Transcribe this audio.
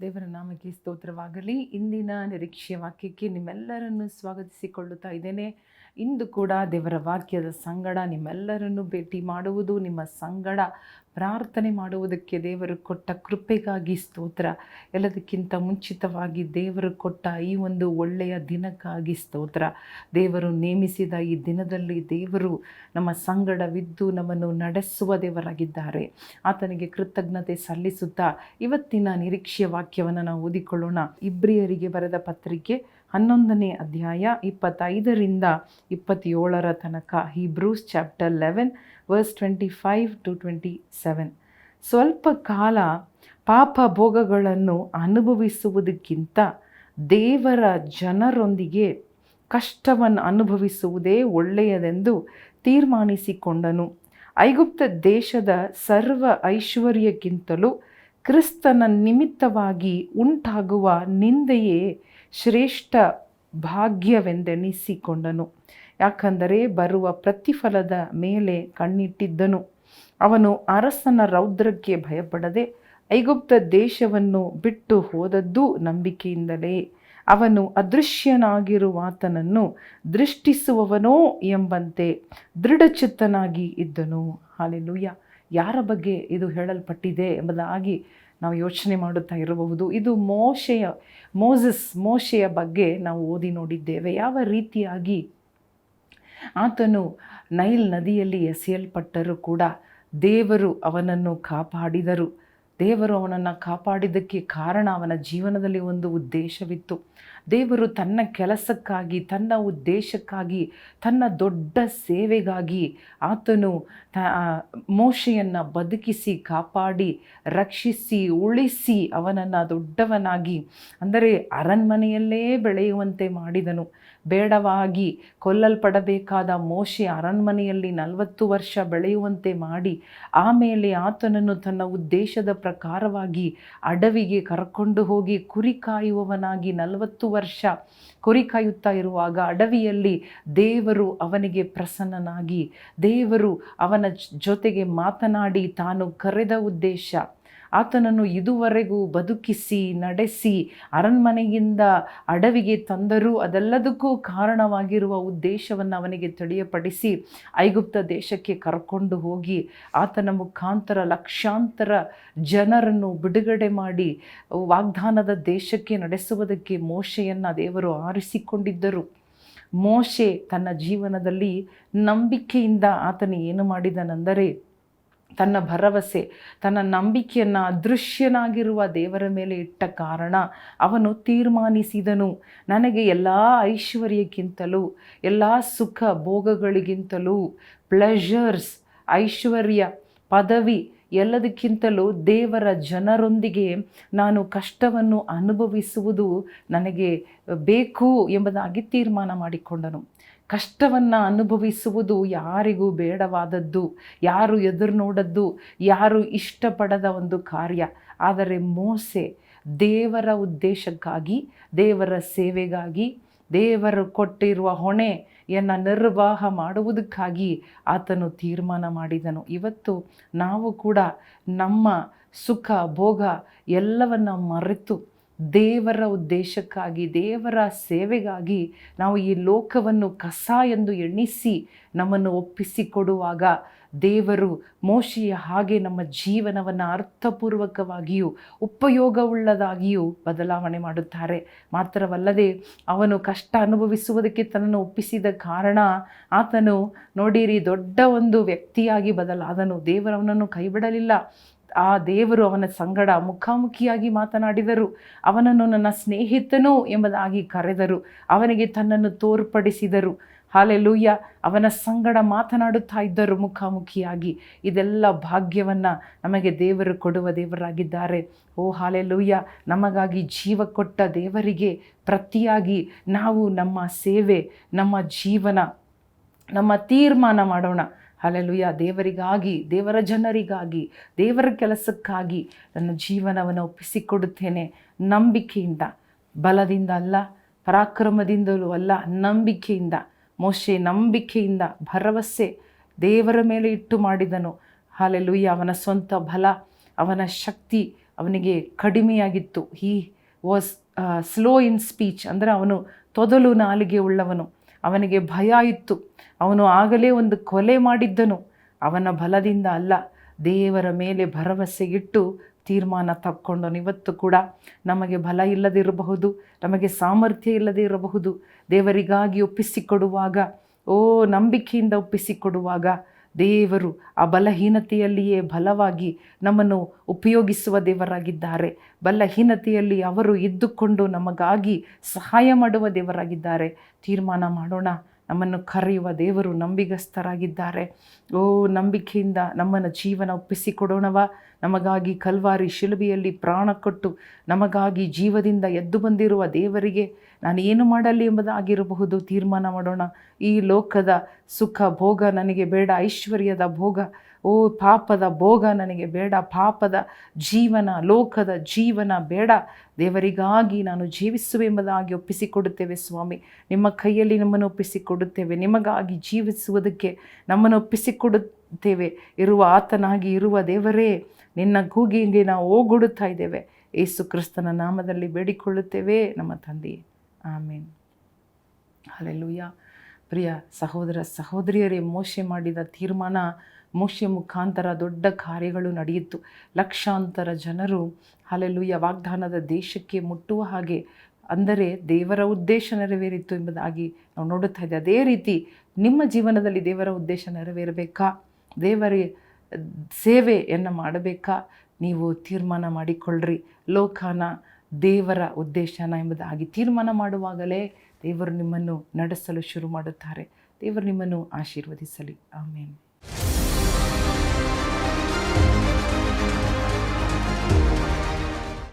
ದೇವರ ನಾಮಕ್ಕೆ ಸ್ತೋತ್ರವಾಗಲಿ. ಇಂದಿನ ನಿರೀಕ್ಷೆಯ ವಾಕ್ಯಕ್ಕೆ ನಿಮ್ಮೆಲ್ಲರನ್ನು ಸ್ವಾಗತಿಸಿಕೊಳ್ಳುತ್ತಾ ಇದ್ದೇನೆ. ಇಂದು ಕೂಡ ದೇವರ ವಾಕ್ಯದ ಸಂಗಡ ನಿಮ್ಮೆಲ್ಲರನ್ನು ಭೇಟಿ ಮಾಡುವುದು, ನಿಮ್ಮ ಸಂಗಡ ಪ್ರಾರ್ಥನೆ ಮಾಡುವುದಕ್ಕೆ ದೇವರು ಕೊಟ್ಟ ಕೃಪೆಗಾಗಿ ಸ್ತೋತ್ರ. ಎಲ್ಲದಕ್ಕಿಂತ ಮುಂಚಿತವಾಗಿ ದೇವರು ಕೊಟ್ಟ ಈ ಒಂದು ಒಳ್ಳೆಯ ದಿನಕ್ಕಾಗಿ ಸ್ತೋತ್ರ. ದೇವರು ನೇಮಿಸಿದ ಈ ದಿನದಲ್ಲಿ ದೇವರು ನಮ್ಮ ಸಂಗಡವಿದ್ದು ನಮ್ಮನ್ನು ನಡೆಸುವ ದೇವರಾಗಿದ್ದಾರೆ. ಆತನಿಗೆ ಕೃತಜ್ಞತೆ ಸಲ್ಲಿಸುತ್ತಾ ಇವತ್ತಿನ ನಿರೀಕ್ಷೆಯ ವಾಕ್ಯವನ್ನು ನಾವು ಓದಿಕೊಳ್ಳೋಣ. ಇಬ್ರಿಯರಿಗೆ ಬರೆದ ಪತ್ರಿಕೆ ಹನ್ನೊಂದನೇ ಅಧ್ಯಾಯ ಇಪ್ಪತ್ತೈದರಿಂದ ಇಪ್ಪತ್ತೇಳರ ತನಕ Hebrews chapter eleven, verse twenty five to twenty seven. ಸ್ವಲ್ಪ ಕಾಲ ಪಾಪ ಭೋಗಗಳನ್ನು ಅನುಭವಿಸುವುದಕ್ಕಿಂತ ದೇವರ ಜನರೊಂದಿಗೆ ಕಷ್ಟವನ್ನು ಅನುಭವಿಸುವುದೇ ಒಳ್ಳೆಯದೆಂದು ತೀರ್ಮಾನಿಸಿಕೊಂಡನು. ಐಗುಪ್ತ ದೇಶದ ಸರ್ವ ಐಶ್ವರ್ಯಕ್ಕಿಂತಲೂ ಕ್ರಿಸ್ತನ ನಿಮಿತ್ತವಾಗಿ ಉಂಟಾಗುವ ನಿಂದೆಯೇ ಶ್ರೇಷ್ಠ ಭಾಗ್ಯವೆಂದೆನಿಸಿಕೊಂಡನು ಯಾಕಂದರೆ ಬರುವ ಪ್ರತಿಫಲದ ಮೇಲೆ ಕಣ್ಣಿಟ್ಟಿದ್ದನು. ಅವನು ಅರಸನ ರೌದ್ರಕ್ಕೆ ಭಯಪಡದೆ ಐಗುಪ್ತ ದೇಶವನ್ನು ಬಿಟ್ಟು ಹೋದದ್ದು ನಂಬಿಕೆಯಿಂದಲೇ. ಅವನು ಅದೃಶ್ಯನಾಗಿರುವಾತನನ್ನು ದೃಷ್ಟಿಸುವವನೋ ಎಂಬಂತೆ ದೃಢಚಿತ್ತನಾಗಿ ಇದ್ದನು. ಹಾಲೆಲುಯ್ಯ ಯಾರ ಬಗ್ಗೆ ಇದು ಹೇಳಲ್ಪಟ್ಟಿದೆ ಎಂಬುದಾಗಿ ನಾವು ಯೋಚನೆ ಮಾಡುತ್ತಾ ಇರಬಹುದು. ಇದು ಮೋಶೆಯ, ಮೋಸಸ್, ಮೋಶೆಯ ಬಗ್ಗೆ ನಾವು ಓದಿ ನೋಡಿದ್ದೇವೆ. ಯಾವ ರೀತಿಯಾಗಿ ಆತನು ನೈಲ್ ನದಿಯಲ್ಲಿ ಎಸೆಯಲ್ಪಟ್ಟರೂ ಕೂಡ ದೇವರು ಅವನನ್ನು ಕಾಪಾಡಿದರು. ದೇವರು ಅವನನ್ನು ಕಾಪಾಡಿದ್ದಕ್ಕೆ ಕಾರಣ ಅವನ ಜೀವನದಲ್ಲಿ ಒಂದು ಉದ್ದೇಶವಿತ್ತು. ದೇವರು ತನ್ನ ಕೆಲಸಕ್ಕಾಗಿ, ತನ್ನ ಉದ್ದೇಶಕ್ಕಾಗಿ, ತನ್ನ ದೊಡ್ಡ ಸೇವೆಗಾಗಿ ಆತನು ತ ಮೋಶೆಯನ್ನು ಬದುಕಿಸಿ, ಕಾಪಾಡಿ, ರಕ್ಷಿಸಿ, ಉಳಿಸಿ ಅವನನ್ನು ದೊಡ್ಡವನಾಗಿ, ಅಂದರೆ ಅರಣ್ಮನೆಯಲ್ಲೇ ಬೆಳೆಯುವಂತೆ ಮಾಡಿದನು. ಬೇಡವಾಗಿ ಕೊಲ್ಲಲ್ಪಡಬೇಕಾದ ಮೋಶೆ ಅರಣ್ಮನೆಯಲ್ಲಿ ನಲವತ್ತು ವರ್ಷ ಬೆಳೆಯುವಂತೆ ಮಾಡಿ, ಆಮೇಲೆ ಆತನನ್ನು ತನ್ನ ಉದ್ದೇಶದ ಪ್ರಕಾರವಾಗಿ ಅಡವಿಗೆ ಕರ್ಕೊಂಡು ಹೋಗಿ ಕುರಿ ಕಾಯುವವನಾಗಿ ನಲವತ್ತು ವರ್ಷ ಕುರಿ ಕಾಯುತ್ತಾ ಇರುವಾಗ ಅಡವಿಯಲ್ಲಿ ದೇವರು ಅವನಿಗೆ ಪ್ರಸನ್ನನಾಗಿ ದೇವರು ಅವನ ಜೊತೆಗೆ ಮಾತನಾಡಿ ತಾನು ಕರೆದ ಉದ್ದೇಶ. ಆತನನ್ನು ಇದುವರೆಗೂ ಬದುಕಿಸಿ, ನಡೆಸಿ, ಅರಣ್ಮನೆಯಿಂದ ಅಡವಿಗೆ ತಂದರೂ ಅದೆಲ್ಲದಕ್ಕೂ ಕಾರಣವಾಗಿರುವ ಉದ್ದೇಶವನ್ನು ಅವನಿಗೆ ತಿಳಿಯಪಡಿಸಿ ಐಗುಪ್ತ ದೇಶಕ್ಕೆ ಕರ್ಕೊಂಡು ಹೋಗಿ ಆತನ ಮುಖಾಂತರ ಲಕ್ಷಾಂತರ ಜನರನ್ನು ಬಿಡುಗಡೆ ಮಾಡಿ ವಾಗ್ದಾನದ ದೇಶಕ್ಕೆ ನಡೆಸುವುದಕ್ಕೆ ಮೋಶೆಯನ್ನು ದೇವರು ಆರಿಸಿಕೊಂಡಿದ್ದರು. ಮೋಶೆ ತನ್ನ ಜೀವನದಲ್ಲಿ ನಂಬಿಕೆಯಿಂದ ಆತನು ಏನು ಮಾಡಿದನೆಂದರೆ ತನ್ನ ಭರವಸೆ, ತನ್ನ ನಂಬಿಕೆಯನ್ನು ಅದೃಶ್ಯನಾಗಿರುವ ದೇವರ ಮೇಲೆ ಇಟ್ಟ ಕಾರಣ ಅವನು ತೀರ್ಮಾನಿಸಿದನು. ನನಗೆ ಎಲ್ಲ ಐಶ್ವರ್ಯಕ್ಕಿಂತಲೂ, ಎಲ್ಲ ಸುಖ ಭೋಗಗಳಿಗಿಂತಲೂ ಪ್ಲೆಷರ್ಸ್ ಐಶ್ವರ್ಯ, ಪದವಿ ಎಲ್ಲದಕ್ಕಿಂತಲೂ ದೇವರ ಜನರೊಂದಿಗೆ ನಾನು ಕಷ್ಟವನ್ನು ಅನುಭವಿಸುವುದು ನನಗೆ ಬೇಕು ಎಂಬುದಾಗಿ ತೀರ್ಮಾನ ಮಾಡಿಕೊಂಡನು. ಕಷ್ಟವನ್ನು ಅನುಭವಿಸುವುದು ಯಾರಿಗೂ ಬೇಡವಾದದ್ದು, ಯಾರು ಎದುರು ನೋಡದ್ದು, ಯಾರು ಇಷ್ಟಪಡದ ಒಂದು ಕಾರ್ಯ. ಆದರೆ ಮೋಸೆ ದೇವರ ಉದ್ದೇಶಕ್ಕಾಗಿ, ದೇವರ ಸೇವೆಗಾಗಿ, ದೇವರು ಕೊಟ್ಟಿರುವ ಹೊಣೆಯನ್ನು ನಿರ್ವಾಹ ಮಾಡುವುದಕ್ಕಾಗಿ ಆತನು ತೀರ್ಮಾನ ಮಾಡಿದನು. ಇವತ್ತು ನಾವು ಕೂಡ ನಮ್ಮ ಸುಖ, ಭೋಗ ಎಲ್ಲವನ್ನು ಮರೆತು ದೇವರ ಉದ್ದೇಶಕ್ಕಾಗಿ, ದೇವರ ಸೇವೆಗಾಗಿ ನಾವು ಈ ಲೋಕವನ್ನು ಕಸ ಎಂದು ಎಣಿಸಿ ನಮ್ಮನ್ನು ಒಪ್ಪಿಸಿಕೊಡುವಾಗ ದೇವರು ಮೋಶಿಯ ಹಾಗೆ ನಮ್ಮ ಜೀವನವನ್ನು ಅರ್ಥಪೂರ್ವಕವಾಗಿಯೂ, ಉಪಯೋಗವುಳ್ಳದಾಗಿಯೂ ಬದಲಾವಣೆ ಮಾಡುತ್ತಾರೆ. ಮಾತ್ರವಲ್ಲದೆ ಅವನು ಕಷ್ಟ ಅನುಭವಿಸುವುದಕ್ಕೆ ತನ್ನನ್ನು ಒಪ್ಪಿಸಿದ ಕಾರಣ ಆತನು ನೋಡಿರಿ ದೊಡ್ಡ ಒಂದು ವ್ಯಕ್ತಿಯಾಗಿ ಬದಲಾದನು. ದೇವರವನನ್ನು ಕೈಬಿಡಲಿಲ್ಲ. ಆ ದೇವರು ಅವನ ಸಂಗಡ ಮುಖಾಮುಖಿಯಾಗಿ ಮಾತನಾಡಿದರು. ಅವನನ್ನು ನನ್ನ ಸ್ನೇಹಿತನು ಎಂಬುದಾಗಿ ಕರೆದರು. ಅವನಿಗೆ ತನ್ನನ್ನು ತೋರ್ಪಡಿಸಿದರು. ಹಾಲೆಲೂಯ್ಯ, ಅವನ ಸಂಗಡ ಮಾತನಾಡುತ್ತಾ ಇದ್ದರು ಮುಖಾಮುಖಿಯಾಗಿ. ಇದೆಲ್ಲ ಭಾಗ್ಯವನ್ನು ನಮಗೆ ದೇವರು ಕೊಡುವ ದೇವರಾಗಿದ್ದಾರೆ. ಓ ಹಾಲೆಲೂಯ್ಯ, ನಮಗಾಗಿ ಜೀವ ಕೊಟ್ಟ ದೇವರಿಗೆ ಪ್ರತಿಯಾಗಿ ನಾವು ನಮ್ಮ ಸೇವೆ, ನಮ್ಮ ಜೀವನ, ನಮ್ಮ ತೀರ್ಮಾನ ಮಾಡೋಣ. ಅಲ್ಲೆಲುಯ್ಯ ದೇವರಿಗಾಗಿ, ದೇವರ ಜನರಿಗಾಗಿ, ದೇವರ ಕೆಲಸಕ್ಕಾಗಿ ನನ್ನ ಜೀವನವನ್ನು ಒಪ್ಪಿಸಿಕೊಡುತ್ತೇನೆ. ನಂಬಿಕೆಯಿಂದ, ಬಲದಿಂದ ಅಲ್ಲ, ಪರಾಕ್ರಮದಿಂದಲೂ ಅಲ್ಲ, ನಂಬಿಕೆಯಿಂದ, ಮೋಶೆ ನಂಬಿಕೆಯಿಂದ ಭರವಸೆ ದೇವರ ಮೇಲೆ ಇಟ್ಟು ಮಾಡಿದನು. ಹಾಲೆಲುಯ್ಯ ಅವನ ಸ್ವಂತ ಬಲ, ಅವನ ಶಕ್ತಿ ಅವನಿಗೆ ಕಡಿಮೆಯಾಗಿತ್ತು. He was slow in speech ಅಂದರೆ ಅವನು ತೊದಲು ನಾಲಿಗೆ ಉಳ್ಳವನು ಅವನಿಗೆ ಭಯ ಇತ್ತು. ಅವನು ಆಗಲೇ ಒಂದು ಕೊಲೆ ಮಾಡಿದ್ದನು. ಅವನ ಬಲದಿಂದ ಅಲ್ಲ, ದೇವರ ಮೇಲೆ ಭರವಸೆಗಿಟ್ಟು ತೀರ್ಮಾನ ತಕ್ಕೊಂಡನು ಇವತ್ತು ಕೂಡ. ನಮಗೆ ಬಲ ಇಲ್ಲದಿರಬಹುದು, ನಮಗೆ ಸಾಮರ್ಥ್ಯ ಇಲ್ಲದೇ ಇರಬಹುದು ದೇವರಿಗಾಗಿ ಒಪ್ಪಿಸಿಕೊಡುವಾಗ, ಓ ನಂಬಿಕೆಯಿಂದ ಒಪ್ಪಿಸಿಕೊಡುವಾಗ ದೇವರು ಆ ಬಲಹೀನತೆಯಲ್ಲಿಯೇ ಬಲವಾಗಿ ನಮ್ಮನ್ನು ಉಪಯೋಗಿಸುವ ದೇವರಾಗಿದ್ದಾರೆ. ಬಲಹೀನತೆಯಲ್ಲಿ ಅವರು ಇದ್ದುಕೊಂಡು ನಮಗಾಗಿ ಸಹಾಯ ಮಾಡುವ ದೇವರಾಗಿದ್ದಾರೆ. ತೀರ್ಮಾನ ಮಾಡೋಣ. ನಮ್ಮನ್ನು ಕರೆಯುವ ದೇವರು ನಂಬಿಗಸ್ತರಾಗಿದ್ದಾರೆ. ಓ, ನಂಬಿಕೆಯಿಂದ ನಮ್ಮನ್ನು ಜೀವನ ಒಪ್ಪಿಸಿಕೊಡೋಣವ. ನಮಗಾಗಿ ಕಲ್ವಾರಿ ಶಿಲುಬೆಯಲ್ಲಿ ಪ್ರಾಣ ಕೊಟ್ಟು ನಮಗಾಗಿ ಜೀವದಿಂದ ಎದ್ದು ಬಂದಿರುವ ದೇವರಿಗೆ ನಾನು ಏನು ಮಾಡಲಿ ಎಂಬುದಾಗಿರಬಹುದು ತೀರ್ಮಾನ ಮಾಡೋಣ. ಈ ಲೋಕದ ಸುಖ ಭೋಗ ನನಗೆ ಬೇಡ, ಐಶ್ವರ್ಯದ ಭೋಗ. ಓ, ಪಾಪದ ಭೋಗ ನನಗೆ ಬೇಡ, ಪಾಪದ ಜೀವನ, ಲೋಕದ ಜೀವನ ಬೇಡ. ದೇವರಿಗಾಗಿ ನಾನು ಜೀವಿಸುವೆ ಎಂಬುದಾಗಿ ಒಪ್ಪಿಸಿಕೊಡುತ್ತೇವೆ ಸ್ವಾಮಿ. ನಿಮ್ಮ ಕೈಯಲ್ಲಿ ನಮ್ಮನ್ನು ಒಪ್ಪಿಸಿಕೊಡುತ್ತೇವೆ. ನಿಮಗಾಗಿ ಜೀವಿಸುವುದಕ್ಕೆ ನಮ್ಮನ್ನು ಒಪ್ಪಿಸಿಕೊಡುತ್ತೇವೆ. ಇರುವ ಆತನಾಗಿ ಇರುವ ದೇವರೇ, ನಿನ್ನ ಕೂಗಿಗೆ ನಾವು ಓಗೊಡುತ್ತಾ ಇದ್ದೇವೆ. ಏಸು ಕ್ರಿಸ್ತನ ನಾಮದಲ್ಲಿ ಬೇಡಿಕೊಳ್ಳುತ್ತೇವೆ. ನಮ್ಮ ತಂದೆ ಆಮೇನ್. ಅಲ್ಲೆಲ್ಲೂಯ್ಯ ಪ್ರಿಯ ಸಹೋದರ ಸಹೋದರಿಯರೇ, ಮೋಶೆ ಮಾಡಿದ ತೀರ್ಮಾನ ಮೋಶೆ ಮುಖಾಂತರ ದೊಡ್ಡ ಕಾರ್ಯಗಳು ನಡೆಯಿತು. ಲಕ್ಷಾಂತರ ಜನರು ಅಲ್ಲೆಲ್ಲೂಯ್ಯ ವಾಗ್ದಾನದ ದೇಶಕ್ಕೆ ಮುಟ್ಟುವ ಹಾಗೆ, ಅಂದರೆ ದೇವರ ಉದ್ದೇಶ ನೆರವೇರಿತ್ತು ಎಂಬುದಾಗಿ ನಾವು ನೋಡುತ್ತಾ ಇದ್ದೇವೆ. ಅದೇ ರೀತಿ ನಿಮ್ಮ ಜೀವನದಲ್ಲಿ ದೇವರ ಉದ್ದೇಶ ನೆರವೇರಬೇಕಾ? ದೇವರ ಸೇವೆಯನ್ನು ಮಾಡಬೇಕಾ? ನೀವು ತೀರ್ಮಾನ ಮಾಡಿಕೊಳ್ಳ್ರಿ. ಲೋಕನ ದೇವರ ಉದ್ದೇಶನ ಎಂಬುದಾಗಿ ತೀರ್ಮಾನ ಮಾಡುವಾಗಲೇ ದೇವರು ನಿಮ್ಮನ್ನು ನಡೆಸಲು ಶುರು ಮಾಡುತ್ತಾರೆ. ದೇವರು ನಿಮ್ಮನ್ನು ಆಶೀರ್ವದಿಸಲಿ. ಆಮೇಲೆ